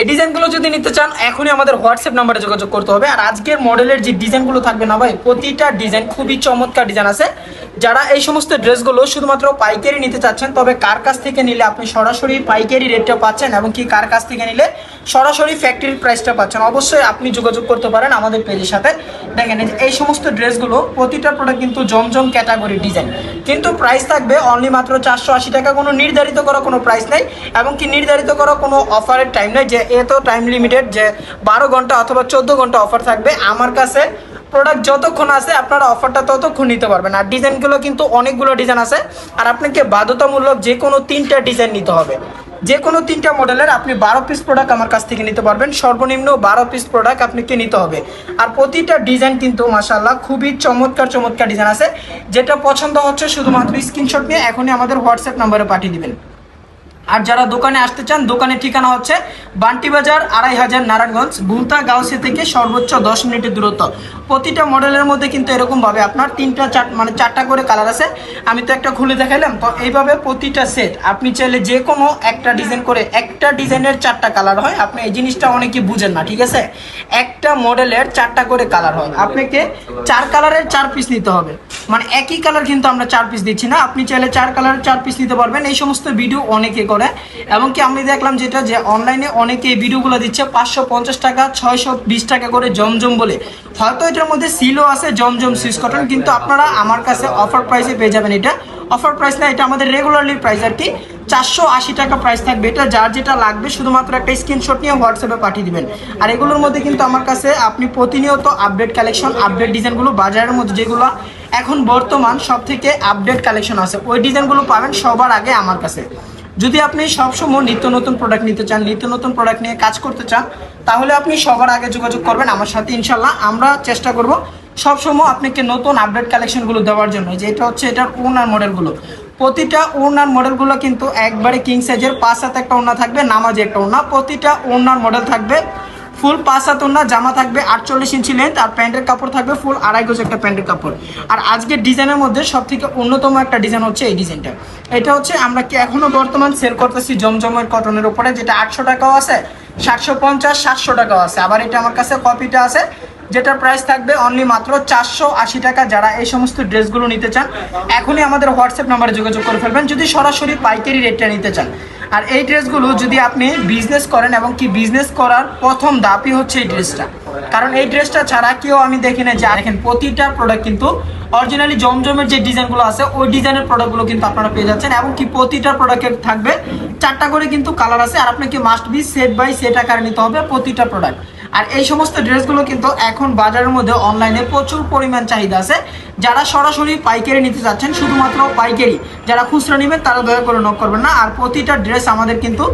এই ডিজাইনগুলো যদি নিতে চান, এখনই আমাদের হোয়াটসঅ্যাপ নাম্বারে যোগাযোগ করতে হবে। আর আজকের মডেলের যে ডিজাইনগুলো থাকবে না ভাই, প্রতিটা ডিজাইন খুবই চমৎকার ডিজাইন আছে। যারা এই সমস্ত ড্রেসগুলো শুধুমাত্র পাইকারি নিতে চাচ্ছেন, তবে কার কাছ থেকে নিলে আপনি সরাসরি পাইকারি রেটটা পাচ্ছেন এবং কি কার কাছ থেকে নিলে সরাসরি ফ্যাক্টরির প্রাইসটা পাচ্ছেন, অবশ্যই আপনি যোগাযোগ করতে পারেন আমাদের পেজের সাথে। দেখেন, এই সমস্ত ড্রেসগুলো প্রতিটা প্রোডাক্ট কিন্তু জমজম ক্যাটাগরি ডিজাইন কিন্তু প্রাইস থাকবে অনলি মাত্র চারশো আশি টাকা। কোনো নির্ধারিত করা কোনো প্রাইস নেই এবং কি নির্ধারিত করা কোনো অফারের টাইম নেই যে এত টাইম লিমিটেড যে বারো ঘণ্টা অথবা চোদ্দ ঘণ্টা অফার থাকবে। আমার কাছে প্রোডাক্ট যতক্ষণ আছে আপনারা অফারটা ততক্ষণ নিতে পারবেন। আর ডিজাইনগুলো কিন্তু অনেকগুলো ডিজাইন আছে। আর আপনাকে বাধ্যতামূলক যে কোনো তিনটা ডিজাইন নিতে হবে। যে কোনো তিনটা মডেলের আপনি বারো পিস প্রোডাক্ট আমার কাছ থেকে নিতে পারবেন। সর্বনিম্ন বারো পিস প্রোডাক্ট আপনাকে নিতে হবে? আর প্রতিটা ডিজাইন কিন্তু মাসাল্লাহ খুবই চমৎকার চমৎকার ডিজাইন আছে। যেটা পছন্দ হচ্ছে শুধুমাত্র স্ক্রিনশট নিয়ে এখনই আমাদের হোয়াটসঅ্যাপ নাম্বারে পাঠিয়ে দিবেন। আর যারা দোকানে আসতে চান, দোকানের ঠিকানা হচ্ছে বান্টি বাজার আড়াই হাজার নারায়ণগঞ্জ বুলতা গাউসে থেকে সর্বোচ্চ দশ মিনিটের দূরত্ব। প্রতিটা মডেলের মধ্যে কিন্তু এরকমভাবে আপনার তিনটা চার মানে চারটা করে কালার আছে। আমি তো একটা খুলে দেখাইলাম, তো এইভাবে প্রতিটা সেট আপনি চাইলে যে কোনো একটা ডিজাইন করে একটা ডিজাইনের চারটা কালার হয়। আপনি এই জিনিসটা অনেকে বুঝেন না, ঠিক আছে? একটা মডেলের চারটা করে কালার হয়। আপনাকে চার কালারের চার পিস নিতে হবে। মানে একই কালার কিন্তু আমরা চার পিস দিচ্ছি না। আপনি চাইলে চার কালারের চার পিস নিতে পারবেন। এই সমস্ত ভিডিও অনেকে করে। এবং কি আমি দেখলাম যেটা যে অনলাইনে অনেকে ভিডিওগুলো দিচ্ছে, পাঁচশো পঞ্চাশ টাকা, ছয়শো বিশ টাকা করে জমজম বলে। হয়তো এটার মধ্যে সিলও আছে, জমজম সুইস কটন কিন্তু আপনারা আমার কাছে অফার প্রাইসে পেয়ে যাবেন এটা। অফার প্রাইস না, এটা আমাদের রেগুলারলি প্রাইস আর কি। চারশো আশি টাকা প্রাইস থাকবে এটা, যার যেটা লাগবে শুধুমাত্র একটা স্ক্রিনশট নিয়ে হোয়াটসঅ্যাপে পাঠিয়ে দিবেন। আর এগুলোর মধ্যে কিন্তু আমার কাছে আপনি প্রতিনিয়ত আপডেট কালেকশন আপডেট ডিজাইনগুলো বাজারের মধ্যে যেগুলো এখন বর্তমান সব থেকে আপডেট কালেকশন আছে, ওই ডিজাইনগুলো পাবেন সবার আগে আমার কাছে। যদি আপনি সবসময় নিত্য নতুন প্রোডাক্ট নিতে চান, নিত্য নতুন প্রোডাক্ট নিয়ে কাজ করতে চান, তাহলে আপনি সবার আগে যোগাযোগ করবেন আমার সাথে ইনশাল্লাহ আমরা চেষ্টা করব সবসময় আপনাকে নতুন আপডেট কালেকশনগুলো দেওয়ার জন্য। যে এটা হচ্ছে এটার ওনার মডেলগুলো প্রতিটা ওনার মডেলগুলো কিন্তু একবারে কিং সাইজের পাঁচ সাথে একটা ওনা থাকবে, নামাজে একটা ওনা প্রতিটা ওনার মডেল থাকবে ফুল পাঁচ হাত ওনা জামা থাকবে আটচল্লিশ ইঞ্চি লেন্থ আর প্যান্টের কাপড় থাকবে ফুল আড়াই গজ একটা প্যান্টের কাপড়। আর আজকের ডিজাইনের মধ্যে সব থেকে অন্যতম একটা ডিজাইন হচ্ছে এই ডিজাইনটা। এটা হচ্ছে আমরা কি এখনও বর্তমান সেল করতেছি জমজমের কটনের উপরে, যেটা আটশো টাকাও আছে, সাতশো পঞ্চাশ, সাতশো টাকাও আছে। আবার এটা আমার কাছে কপিটা আছে যেটা প্রাইস থাকবে অনলি মাত্র চারশো আশি টাকা। যারা এই সমস্ত ড্রেসগুলো নিতে চান, এখনই আমাদের হোয়াটসঅ্যাপ নাম্বারে যোগাযোগ করে ফেলবেন। যদি সরাসরি পাইকারি রেটটা নিতে চান আর এই ড্রেসগুলো যদি আপনি বিজনেস করেন এবং কি বিজনেস করার প্রথম দাপি হচ্ছে এই ড্রেসটা। কারণ এই ড্রেসটা ছাড়া কেউ আমি দেখি না যে দেখেন, প্রতিটা প্রোডাক্ট কিন্তু অরিজিনালি জমজমের যে ডিজাইনগুলো আছে, ওই ডিজাইনের প্রোডাক্টগুলো কিন্তু আপনারা পেয়ে যাচ্ছেন এবং কি প্রতিটা প্রোডাক্টের থাকবে চারটা করে কিন্তু কালার আছে, আর আপনাকে must be set by set আকারে নিতে হবে প্রতিটা প্রোডাক্ট আর এই সমস্ত ড্রেসগুলো কিন্তু এখন বাজারের মধ্যে অনলাইনে প্রচুর পরিমাণ চাহিদা আছে। যারা সরাসরি পাইকারি নিতে চাচ্ছেন, শুধুমাত্র পাইকারি, যারা খুচরা নেবেন তারা দয়া করে নক করবেন না। আর প্রতিটা ড্রেস আমাদের কিন্তু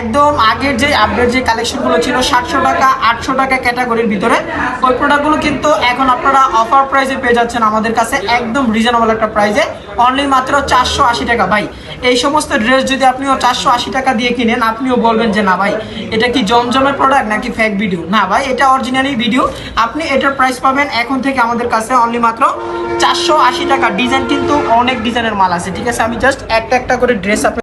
একদম আগের যে আপডেট যে কালেকশনগুলো ছিল, সাতশো টাকা, আটশো টাকা ক্যাটাগরির ভিতরে, ওই প্রোডাক্টগুলো কিন্তু এখন আপনারা অফার প্রাইসে পেয়ে যাচ্ছেন আমাদের কাছে একদম রিজনেবল একটা প্রাইসে অনলি মাত্র চারশো আশি টাকা। ভাই, এই সমস্ত ড্রেস যদি আপনিও চারশো আশি টাকা দিয়ে কিনেন, আপনিও বলবেন যে, না ভাই, এটা কি জমজমের প্রোডাক্ট নাকি ফেক ভিডিও না ভাই, এটা অরিজিনালি ভিডিও আপনি এটার প্রাইস পাবেন এখন থেকে আমাদের কাছে অনলি মাত্র চারশো আশি টাকা। ডিজাইন কিন্তু অনেক ডিজাইনের মাল আছে, ঠিক আছে? আমি জাস্ট একটা একটা করে ড্রেস আপনি